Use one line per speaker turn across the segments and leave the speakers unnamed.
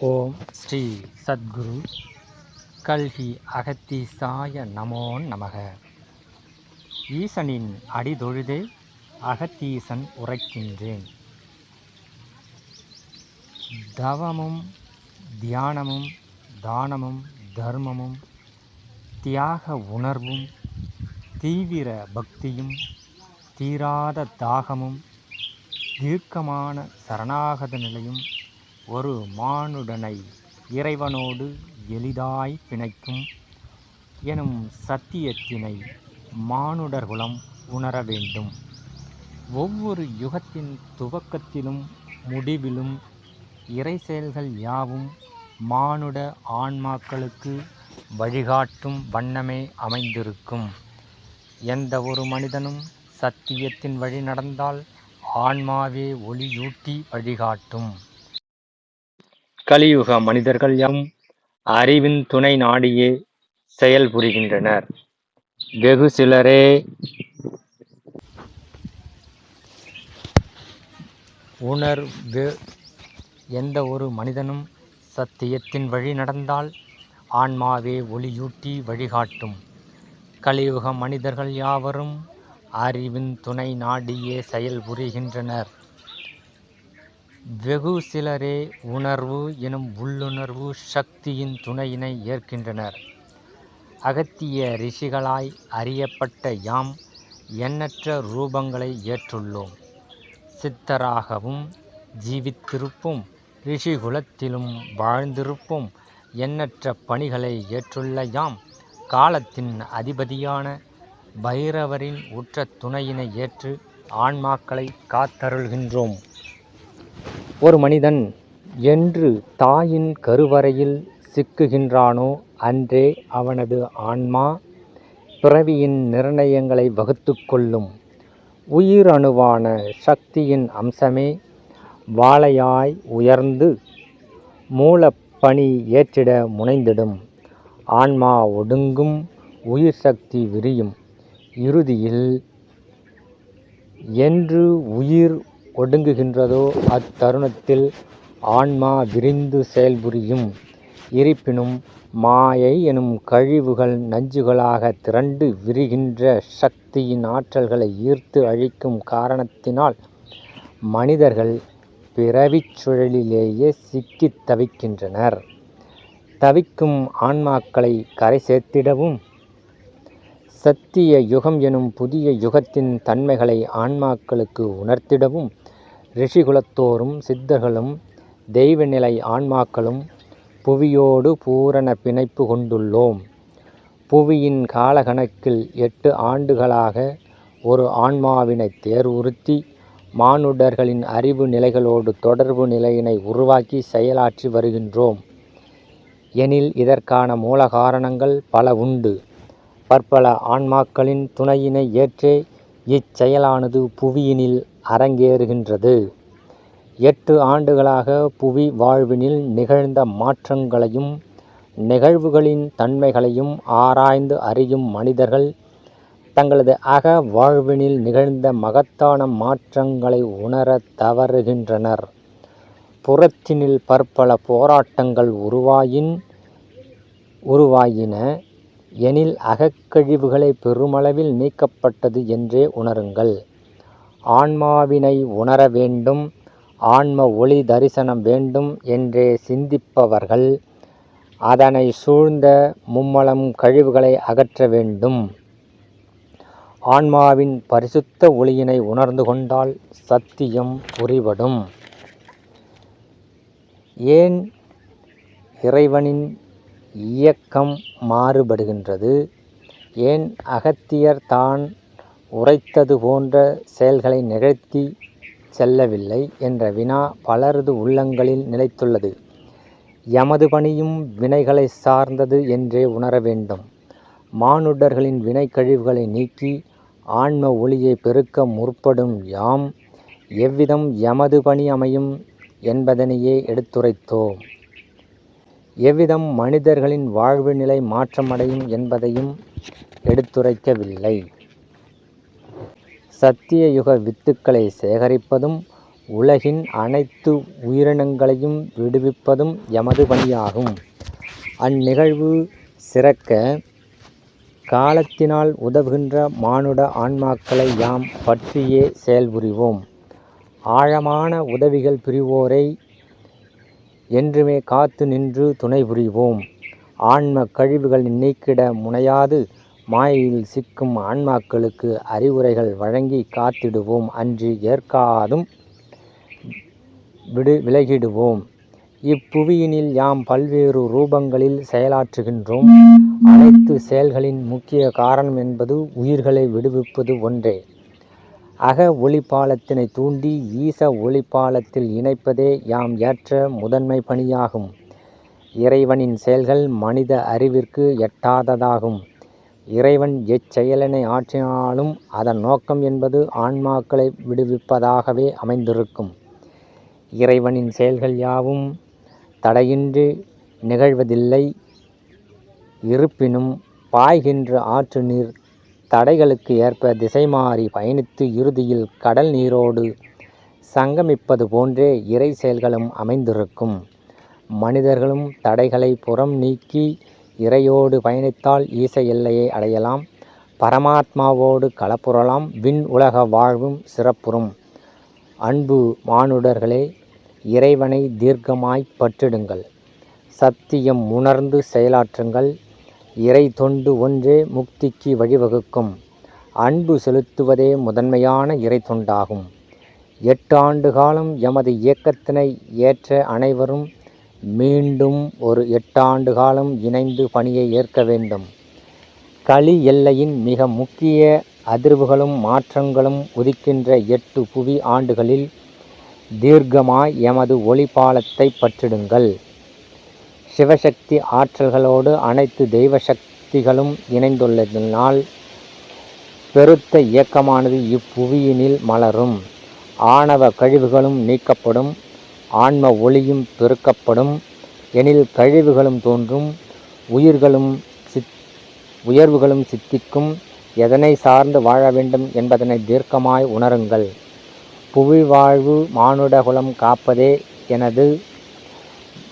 ஓம். ஸ்ரீ சத்குரு கல்கி அகத்தீசாய நமோ நமக. ஈசனின் அடிதொழுதே அகத்தீசன் உரைக்கின்றேன். தவமும் தியானமும் தானமும் தர்மமும் தியாக உணர்வும் தீவிர பக்தியும் தீராத தாகமும் தீர்க்கமான சரணாகத நிலையும் ஒரு மானுடனை இறைவனோடு எளிதாய் பிணைக்கும் எனும் சத்தியத்தினை மானுடர்குலம் உணர வேண்டும். ஒவ்வொரு யுகத்தின் துவக்கத்திலும் முடிவிலும் இறை செயல்கள் யாவும் மானுட ஆன்மாக்களுக்கு வழிகாட்டும் வண்ணமே அமைந்திருக்கும். எந்த ஒரு மனிதனும் சத்தியத்தின் வழி நடந்தால் ஆன்மாவே ஒளியூட்டி வழிகாட்டும். கலியுக மனிதர்கள் யாம் அறிவின் துணை நாடியே செயல்புரிகின்றனர் வெகு சிலரே உணர்வு எந்த ஒரு மனிதனும் சத்தியத்தின் வழி நடந்தால் ஆன்மாவே ஒளியூட்டி வழிகாட்டும். கலியுக மனிதர்கள் யாவரும் அறிவின் துணை நாடியே செயல்புரிகின்றனர் வெகு சிலரே உணர்வு எனும் உள்ளுணர்வு சக்தியின் துணையினை ஏற்கின்றனர். அகத்திய ரிஷிகளாய் அறியப்பட்ட யாம் எண்ணற்ற ரூபங்களை ஏற்றுள்ளோம். சித்தராகவும் ஜீவித்திருப்போம் ரிஷிகுலத்திலும் வாழ்ந்திருப்போம் எண்ணற்ற பணிகளை ஏற்றுள்ள யாம் காலத்தின் அதிபதியான பைரவரின் உற்ற துணையினை ஏற்று ஆன்மாக்களை காத்தருள்கின்றோம். ஒரு மனிதன் என்று தாயின் கருவறையில் சிக்குகின்றானோ அன்றே அவனது ஆன்மா பிறவியின் நிர்ணயங்களை வகுத்து கொள்ளும் உயிரணுவான சக்தியின் அம்சமே வாழையாய் உயர்ந்து மூலப்பணி ஏற்றிட முனைந்திடும். ஆன்மா ஒடுங்கும் உயிர் சக்தி விரியும். இறுதியில் என்று உயிர் ஒடுங்குகின்றதோ அத்தருணத்தில் ஆன்மா விரிந்து செயல்புரியும். இருப்பினும் மாயை எனும் கழிவுகள் நஞ்சுகளாக திரண்டு விரிகின்ற சக்தியின் ஆற்றல்களை ஈர்த்து அழிக்கும் காரணத்தினால் மனிதர்கள் பிறவிச் சுழலிலேயே சிக்கித் தவிக்கின்றனர். தவிக்கும் ஆன்மாக்களை கரை சேர்த்திடவும். சத்திய யுகம் எனும் புதிய யுகத்தின் தன்மைகளை ஆன்மாக்களுக்கு உணர்த்திடவும். ரிஷிகுலத்தோரும் சித்தர்களும் தெய்வநிலை ஆன்மாக்களும் புவியோடு பூரண பிணைப்பு கொண்டுள்ளோம். புவியின் காலகணக்கில் எட்டு ஆண்டுகளாக ஒரு ஆன்மாவினை தேர்வுறுத்தி மானுடர்களின் அறிவு நிலைகளோடு தொடர்பு நிலையினை உருவாக்கி செயலாற்றி வருகின்றோம். எனில் இதற்கான மூல காரணங்கள் பல உண்டு. பற்பல ஆன்மாக்களின் துணையினை ஏற்றே இச்செயலானது புவியினில் அரங்கேறுகின்றது. எட்டு ஆண்டுகளாக புவி வாழ்வினில் நிகழ்ந்த மாற்றங்களையும் நிகழ்வுகளின் தன்மைகளையும் ஆராய்ந்து அறியும் மனிதர்கள் தங்களது அக வாழ்வினில் நிகழ்ந்த மகத்தான மாற்றங்களை உணர தவறுகின்றனர். புறத்தினில் பற்பல போராட்டங்கள் உருவாயின் உருவாயின. எனில் அகக்கழிவுகளை பெருமளவில் நீக்கப்பட்டது என்றே உணருங்கள். ஆன்மாவினை உணர வேண்டும் ஆன்ம ஒளி தரிசனம் வேண்டும் என்றே சிந்திப்பவர்கள் அதனை சூழ்ந்த மும்மலம் கழிவுகளை அகற்ற வேண்டும். ஆன்மாவின் பரிசுத்த ஒளியினை உணர்ந்து கொண்டால் சத்தியம் புரிபடும் ஏன் இறைவனின் இயக்கம் மாறுபடுகின்றது? ஏன் அகத்தியர் தான் உரைத்தது போன்ற செயல்களை நிகழ்த்தி செல்லவில்லை என்ற வினா பலரது உள்ளங்களில் நிலைத்துள்ளது. எமது பணியும் வினைகளை சார்ந்தது என்றே உணர வேண்டும். மானுடர்களின் வினை கழிவுகளை நீக்கி ஆன்ம ஒளியை பெருக்க முற்படும் யாம் எவ்விதம் எமது பணி அமையும் என்பதனையே எடுத்துரைத்தோம். எவ்விதம் மனிதர்களின் வாழ்வு நிலை மாற்றமடையும் என்பதையும் எடுத்துரைக்கவில்லை. சத்திய யுக வித்துக்களை சேகரிப்பதும் உலகின் அனைத்து உயிரினங்களையும் விடுவிப்பதும் எமது பணியாகும். அந்நிகழ்வு சிறக்க காலத்தினால் உதவுகின்ற மானுட ஆன்மாக்களை யாம் பற்றியே செயல்புரிவோம். ஆழமான உதவிகள் புரிவோரை என்றுமே காத்து நின்று துணை புரிவோம். ஆன்ம கழிவுகள் நீக்கிட முனையாது மாயையில் சிக்கும் ஆன்மாக்களுக்கு அறிவுரைகள் வழங்கி காத்திடுவோம் அன்று ஏற்காதும் விடு விலகிடுவோம். இப்புவியினில் யாம் பல்வேறு ரூபங்களில் செயலாற்றுகின்றோம். அனைத்து செயல்களின் முக்கிய காரணம் என்பது உயிர்களை விடுவிப்பது ஒன்றே. அக ஒளிப்பாலத்தினை தூண்டி ஈச ஒளிப்பாலத்தில் இணைப்பதே யாம் ஏற்ற முதன்மை பணியாகும். இறைவனின் செயல்கள் மனித அறிவிற்கு எட்டாததாகும். இறைவன் எச்செயலினை ஆற்றினாலும் அதன் நோக்கம் என்பது ஆன்மாக்களை விடுவிப்பதாகவே அமைந்திருக்கும். இறைவனின் செயல்கள் யாவும் தடையின்றி நிகழ்வதில்லை. இருப்பினும் பாய்கின்ற ஆற்று நீர் தடைகளுக்கு ஏற்ப திசை மாறி பயணித்து இறுதியில் கடல் நீரோடு சங்கமிப்பது போன்றே இறை செயல்களும் அமைந்திருக்கும். மனிதர்களும் தடைகளை புறம் நீக்கி இறையோடு பயணித்தால் ஈச எல்லையை அடையலாம். பரமாத்மாவோடு கலப்புறலாம் விண் உலக வாழ்வும் சிறப்புறும். அன்பு மானுடர்களே இறைவனை தீர்க்கமாய் பற்றிடுங்கள். சத்தியம் உணர்ந்து செயலாற்றுங்கள். இறை தொண்டு ஒன்றே முக்திக்கு வழிவகுக்கும். அன்பு செலுத்துவதே முதன்மையான இறை தொண்டாகும். எட்டு ஆண்டு காலம் எமது இயக்கத்தினை ஏற்ற அனைவரும் மீண்டும் ஒரு எட்டாண்டு காலம் இணைந்து பணியை ஏற்க வேண்டும். களி எல்லையின் மிக முக்கிய அதிர்வுகளும் மாற்றங்களும் உதிக்கின்ற எட்டு புவி ஆண்டுகளில் தீர்க்கமாய் எமது ஒளிபாலத்தை பற்றிடுங்கள். சிவசக்தி ஆற்றல்களோடு அனைத்து தெய்வ சக்திகளும் இணைந்துள்ளதினால் பெருத்த இயக்கமானது இப்புவியினில் மலரும். ஆணவ கழிவுகளும் நீக்கப்படும். ஆன்ம ஒளியும் பெருக்கப்படும். எனில் கழிவுகளும் தோன்றும். உயிர்களும் சித் உயர்வுகளும் சித்திக்கும். எதனை சார்ந்து வாழ வேண்டும் என்பதனை தீர்க்கமாய் உணருங்கள். புவி வாழ்வு மானுடகுலம் காப்பதே எனது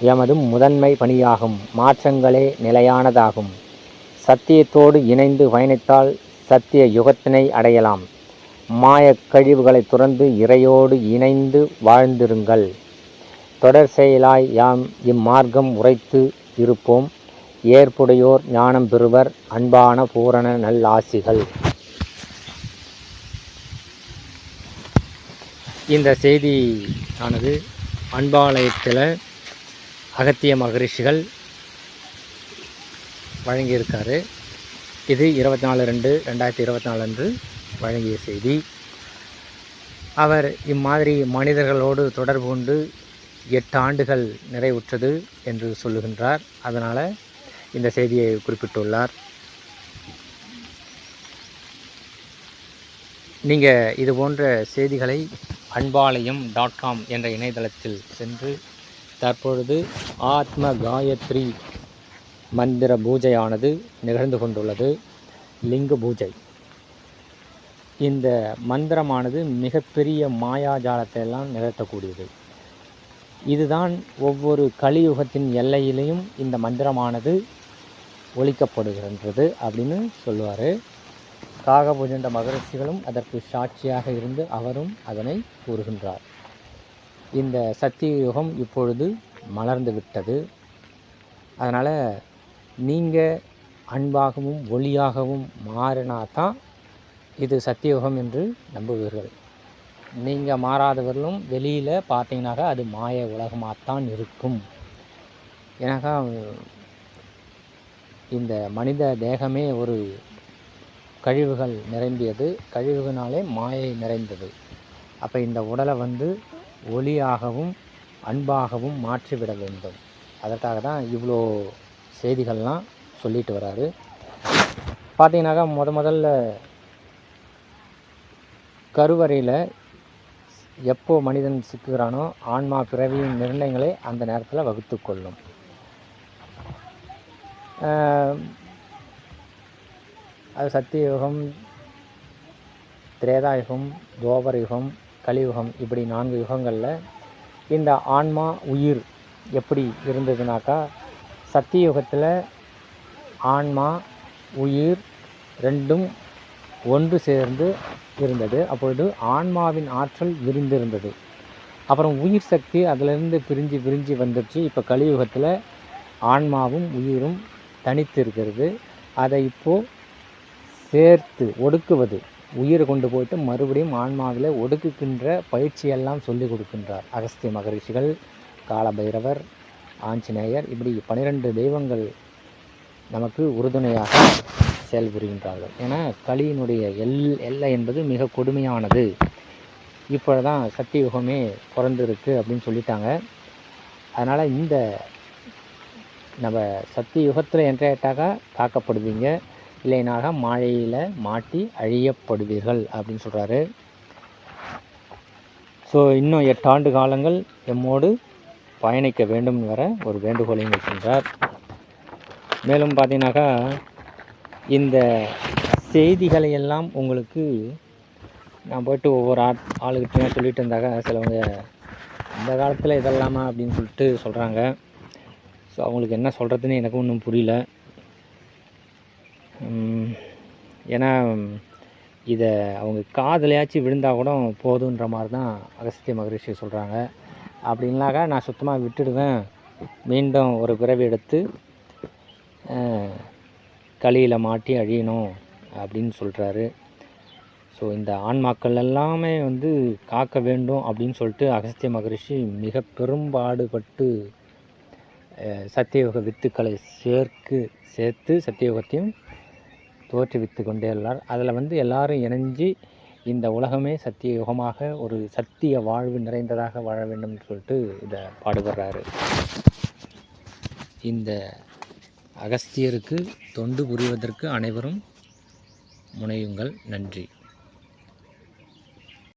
எமது முதன்மை பணியாகும். மாற்றங்களே நிலையானதாகும். சத்தியத்தோடு இணைந்து பயணித்தால் சத்திய யுகத்தினை அடையலாம். மாயக் கழிவுகளை துறந்து இறையோடு இணைந்து வாழ்ந்திருங்கள். தொடர் செயலாய் யாம் இம்மார்க்கம் உரைத்து இருப்போம். ஏற்புடையோர் ஞானம் பெறுவர் அன்பான பூரண நல்லாசிகள். இந்த செய்தி ஆனது அன்பாலயத்தில் அகத்திய மகரிஷிகள் வழங்கியிருக்காரு. இது இருபத்தி நாலு ரெண்டு ரெண்டாயிரத்தி இருபத்தி நாலு அன்று வழங்கிய செய்தி. அவர் இம்மாதிரி மனிதர்களோடு தொடர்பு கொண்டு எட்டு ஆண்டுகள் நிறைவுற்றது என்று சொல்லுகின்றார். அதனால் இந்த செய்தியை குறிப்பிட்டுள்ளார். நீங்கள் இது போன்ற செய்திகளை அன்பாலயம் டாட் காம் என்ற இணையதளத்தில் சென்று தற்பொழுது ஆத்ம காயத்ரி மந்திர பூஜையானது நிகழ்ந்து கொண்டுள்ளது. லிங்க பூஜை. இந்த மந்திரமானது மிகப்பெரிய மாயாஜாலத்தை எல்லாம் நிகழ்த்தக்கூடியது. இதுதான் ஒவ்வொரு கலியுகத்தின் எல்லையிலையும் இந்த மந்திரமானது ஒழிக்கப்படுகின்றது அப்படின்னு சொல்லுவார். காகபூஜண்ட மகரிஷிகளும் அதற்கு சாட்சியாக இருந்து அவரும் அதனை கூறுகின்றார். இந்த சத்திய யுகம் இப்பொழுது மலர்ந்து விட்டது. அதனால் நீங்கள் அன்பாகவும் ஒளியாகவும் மாறினா தான் இது சத்தியுகம் என்று நம்புவீர்கள். நீங்கள் மாறாதவர்களும் வெளியில் பார்த்தீங்கன்னாக்கா அது மாய உலகமாகத்தான் இருக்கும். ஏன்னாக்கா இந்த மனித தேகமே ஒரு கழிவுகள் நிரம்பியது. கழிவுகளாலே மாயை நிறைந்தது. அப்போ இந்த உடலை வந்து ஒளியாகவும் அன்பாகவும் மாற்றிவிட வேண்டும். அதற்காக தான் இவ்வளோ செய்திகள்லாம் சொல்லிட்டு வராரு. பார்த்தீங்கன்னாக்கா முத முதல்ல கருவறையில் எப்போ மனிதன் சிக்குகிறானோ ஆன்மா பிறவியின் நிர்ணயங்களை அந்த நேரத்தில் வகுத்து கொள்ளும். அது சத்தியயுகம் திரேதாயுகம் துவாபர யுகம் கலியுகம் இப்படி நான்கு யுகங்களில் இந்த ஆன்மா உயிர் எப்படி இருந்ததுனாக்கா சத்தியுகத்தில் ஆன்மா உயிர் ரெண்டும் ஒன்று சேர்ந்து இருந்தது. அப்பொழுது ஆன்மாவின் ஆற்றல் விரிந்திருந்தது. அப்புறம் உயிர் சக்தி அதிலிருந்து பிரிஞ்சு பிரிஞ்சு வந்துடுச்சு. இப்போ கலியுகத்தில் ஆன்மாவும் உயிரும் தனித்து இருக்கிறது அதை இப்போது சேர்த்து ஒடுக்குவது. உயிரை கொண்டு போயிட்டு மறுபடியும் ஆன்மாவில் ஒடுக்குகின்ற பயிற்சியெல்லாம் சொல்லி கொடுக்கின்றார். அகஸ்திய மகரிஷிகள் காலபைரவர் ஆஞ்சநேயர் இப்படி பனிரெண்டு தெய்வங்கள் நமக்கு உறுதுணையாக செயல்புரிகின்றார்கள். ஏன்னா கலியினுடைய எல் எல்லை என்பது மிக கொடுமையானது. இப்போ தான் சத்தியுகமே பிறந்திருக்கு அப்படின்னு சொல்லிட்டாங்க. அதனால் இந்த நம்ம சக்தி யுகத்தில் என்ட்ராயிட்டாக்கா தாக்கப்படுவீங்க. இல்லைனாக மாழையில் மாட்டி அழியப்படுவீர்கள் அப்படின்னு சொல்கிறாரு ஸோ இன்னும் எட்டு ஆண்டு காலங்கள் எம்மோடு பயணிக்க வேண்டும் வர ஒரு வேண்டுகோளையும் வைக்கின்றார். மேலும் பார்த்தீங்கன்னாக்கா இந்த செய்திகளை எல்லாம் உங்களுக்கு நான் போயிட்டு ஒவ்வொரு ஆட் ஆளுகிட்டையும் சொல்லிட்டு இருந்தாக்கா சிலவங்க இந்த காலத்தில் இதெல்லாமா அப்படின்னு சொல்லிட்டு சொல்கிறாங்க ஸோ அவங்களுக்கு என்ன சொல்கிறதுன்னு எனக்கும் ஒன்றும் புரியல. ஏன்னா இதை அவங்க காதலையாச்சும் விழுந்தால் கூட போதுன்ற மாதிரி தான் அகஸ்திய மகரிஷி சொல்கிறாங்க அப்படின்னாக்கா நான் சுத்தமாக விட்டுடுவேன். மீண்டும் ஒரு பிறவி எடுத்து களியில் மாட்டி அழியணும் அப்படின்னு சொல்கிறாரு ஸோ இந்த ஆன்மாக்கள் எல்லாமே வந்து காக்க வேண்டும் அப்படின்னு சொல்லிட்டு அகஸ்திய மகரிஷி மிக பெரும்பாடுபட்டு சத்தியயோக வித்துக்களை சேர்க்கு சேர்த்து சத்தியயோகத்தையும் தோற்றுவித்து கொண்டே உள்ளார். அதில் வந்து எல்லாரும் இணைஞ்சு இந்த உலகமே சத்திய யுகமாக ஒரு சத்திய வாழ்வு நிறைந்ததாக வாழ வேண்டும்னு சொல்லிட்டு இதை பாடுபடுறாரு. இந்த அகஸ்தியருக்கு தொண்டு புரிவதற்கு அனைவரும் முனையுங்கள். நன்றி.